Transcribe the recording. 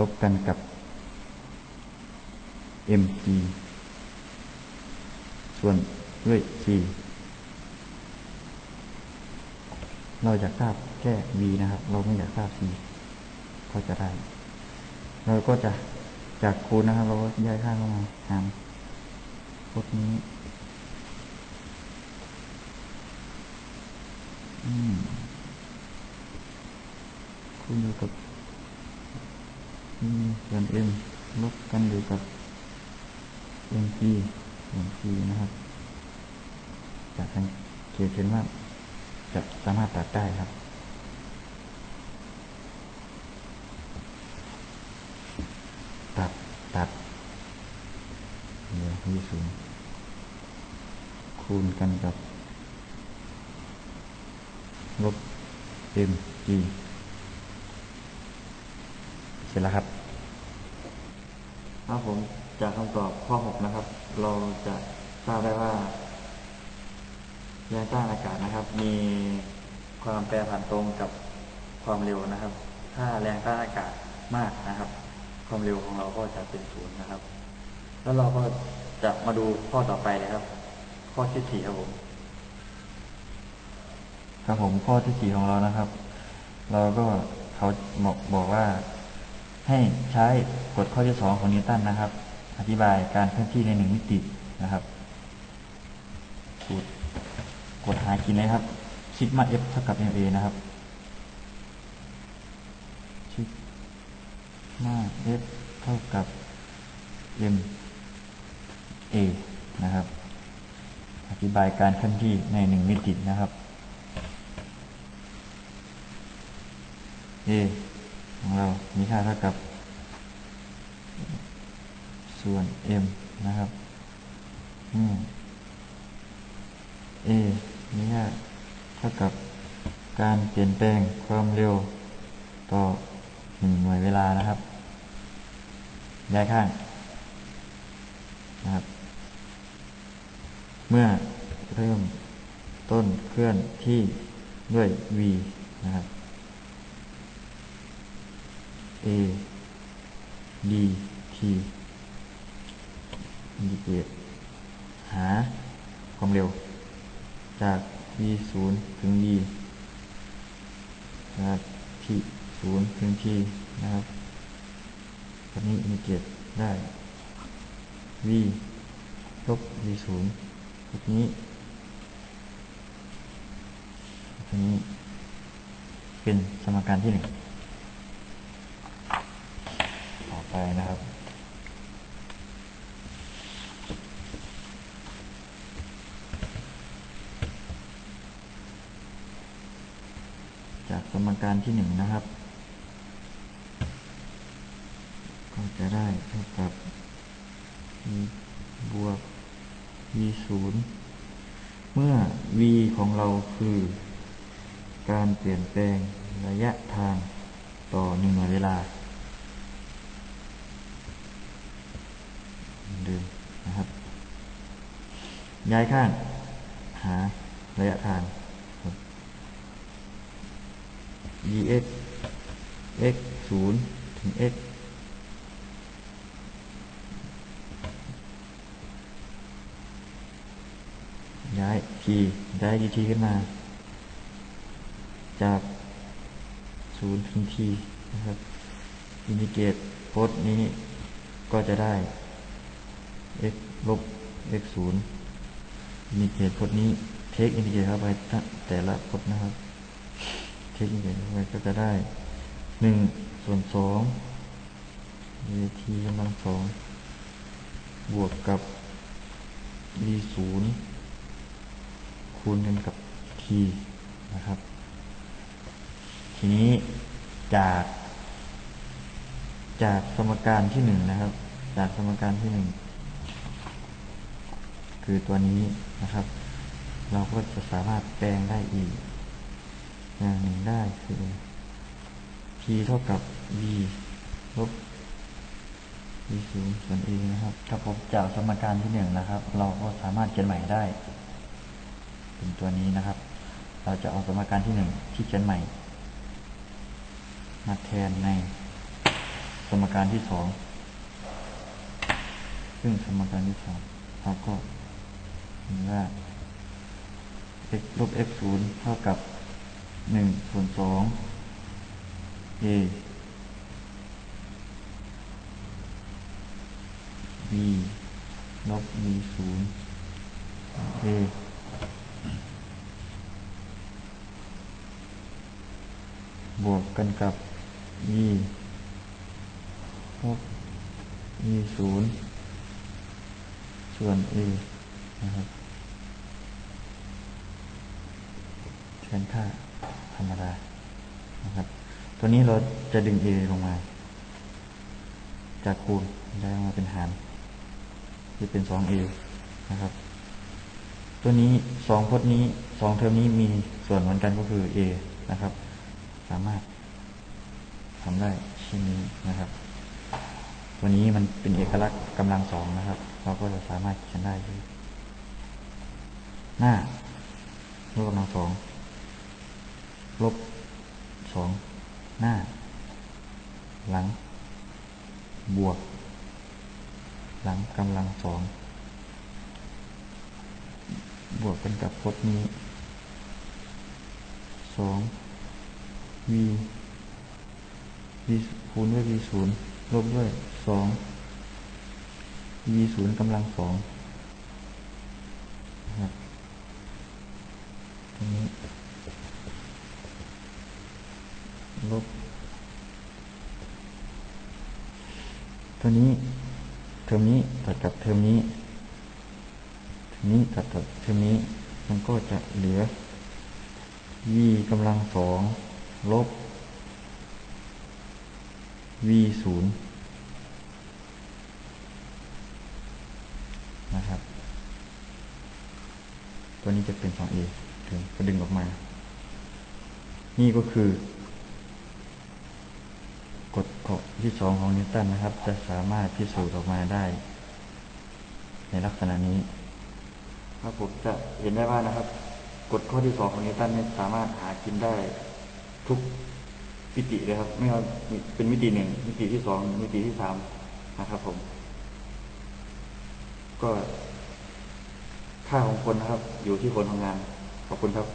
ลบกันกับ mg ส่วนด้วย c เราอยากทราบแค่ v นะครับ เราไม่อยากทราบ c ก็จะได้ เราก็จะจากคูณนะครับ เราก็ย้ายข้างเข้ามาหารพวกนี้ อืมคูณอยู่กับ มีส่วน m ลบกันอยู่กับ mg ส่วน c นะครับจากสังเกตเห็นว่าจะสามารถตัดได้ครับ ตัดตัดเดี๋ยวที่ศูนย์คูณกันกับลบ m g เสร็จแล้วครับครับผมจากคำตอบข้อ6นะครับ เราจะทราบได้ว่าแรงต้านอากาศนะครับ มีความแปรผันตรงกับความเร็วนะครับ ถ้าแรงต้านอากาศมากนะครับ ความเร็วของเราก็จะเป็นศูนย์นะครับ แล้วเราก็จะมาดูข้อต่อไปเลยครับ ข้อที่สี่ครับผมครับผมข้อที่สี่ของเรานะครับ เราก็เขาบอกบอกว่า ให้ใช้กฎข้อที่สองของนิวตันนะครับ อธิบายการเคลื่อนที่ในหนึ่งมิตินะครับกดกดหากินเลยครับซิกมา F เท่ากับ ma นะครับซิกมา F เท่ากับ m a นะครับ อธิบายการเคลื่อนที่ในหนึ่งมิตินะครับ a ของเรา มีค่าเท่ากับ ส่วน m นะครับอืม a มีค่าเท่ากับการเปลี่ยนแปลงความเร็วต่อหนึ่งหน่วยเวลานะครับย้ายข้างนะครับ เมื่อเริ่มต้นเคลื่อนที่ด้วย v นะครับ a d t อินดิเกตหาความเร็ว จาก v 0ถึง v นะครับ t 0ถึง t นะครับตอนนี้อินดิเกตได้ v ลบ v 0แบบนี้แบบนี้ เป็นสมการที่หนึ่ง ต่อ ไปนะครับ จากสมการที่หนึ่งนะครับ ก็จะได้เท่ากับบวก v ศูนย์เมื่อ v ของเราคือ การเปลี่ยนแปลงระยะทางต่อหนึ่งหน่วยเวลา เดิมนะครับ ย้ายข้าง หาระยะทาง dx x 0ถึง x ย้าย t ย้าย dt ขึ้นมา จาก 0 ถึง t นะครับ อินดิเกตโพส์นี้ก็จะได้ x ลบ x 0อินดิเกตพจน์นี้เทคอินดิเกตเข้าไปแต่ละพจน์นะครับ เทคอินดิเกตเข้าไปก็จะได้1ส่วน2 dt กำลังสองบวกกับ v 0คูณกันกับ t นะครับ ทีนี้จาก จากสมการที่หนึ่งนะครับ จากสมการที่หนึ่ง คือตัวนี้นะครับ เราก็จะสามารถแปลงได้อีก อย่างหนึ่งได้คือ p เท่ากับ v ลบ v ศูนย์ส่วน a นะครับ ถ้าพบจากสมการที่หนึ่งนะครับ เราก็สามารถเขียนใหม่ได้ เป็นตัวนี้นะครับ เราจะเอาสมการที่หนึ่งที่เขียนใหม่ มาแทนในสมการที่สองซึ่งสมการที่สองเราก็ เห็นว่า x ลบ x ศูนย์เท่ากับหนึ่งส่วนสอง a b ลบ b ศูนย์ a บวกกันกับ b ลบ b ศูนย์ส่วน a นะครับ แทนค่าธรรมดานะครับ ตัวนี้เราจะดึง a ลงมา จากคูณได้มาเป็นหารที่เป็น 2a นะครับ ตัวนี้สองพจน์นี้สองเทอมนี้มีส่วนเหมือนกันก็คือ a นะครับ สามารถทำได้เช่นนี้นะครับตัวนี้มันเป็นเอกลักษณ์กำลังสองนะครับ เราก็จะสามารถเขียนได้หน้ายกกำลังสอง ลบสองหน้า หลัง บวก หลังกำลังสองบวกกันกับพจน์นี้สอง v v คูณด้วย v ศูนย์ลบด้วยสอง v ศูนย์กำลังสองนะครับตรงนี้ ลบ ตัวนี้ เทอมนี้ตัดกับเทอมนี้เทอมนี้ตัดกับเทอมนี้ มันก็จะเหลือ v กำลังสองลบ v ศูนย์นะครับ ตัวนี้จะเป็น 2a ถึงก็ดึงออกมา นี่ก็คือ ฎข้อที่สองของนิวตันนะครับ จะสามารถพิสูจน์ออกมาได้ ในลักษณะนี้ ครับผมจะเห็นได้ว่านะครับกฎข้อที่สองของนิวตันเนี่ยสามารถหากินได้ทุกมิติเลยครับ ไม่ว่าเป็นมิติหนึ่งมิติที่สองมิติที่สามนะครับผม ก็ค่าของคนนะครับ อยู่ที่คนทำงาน ขอบคุณครับ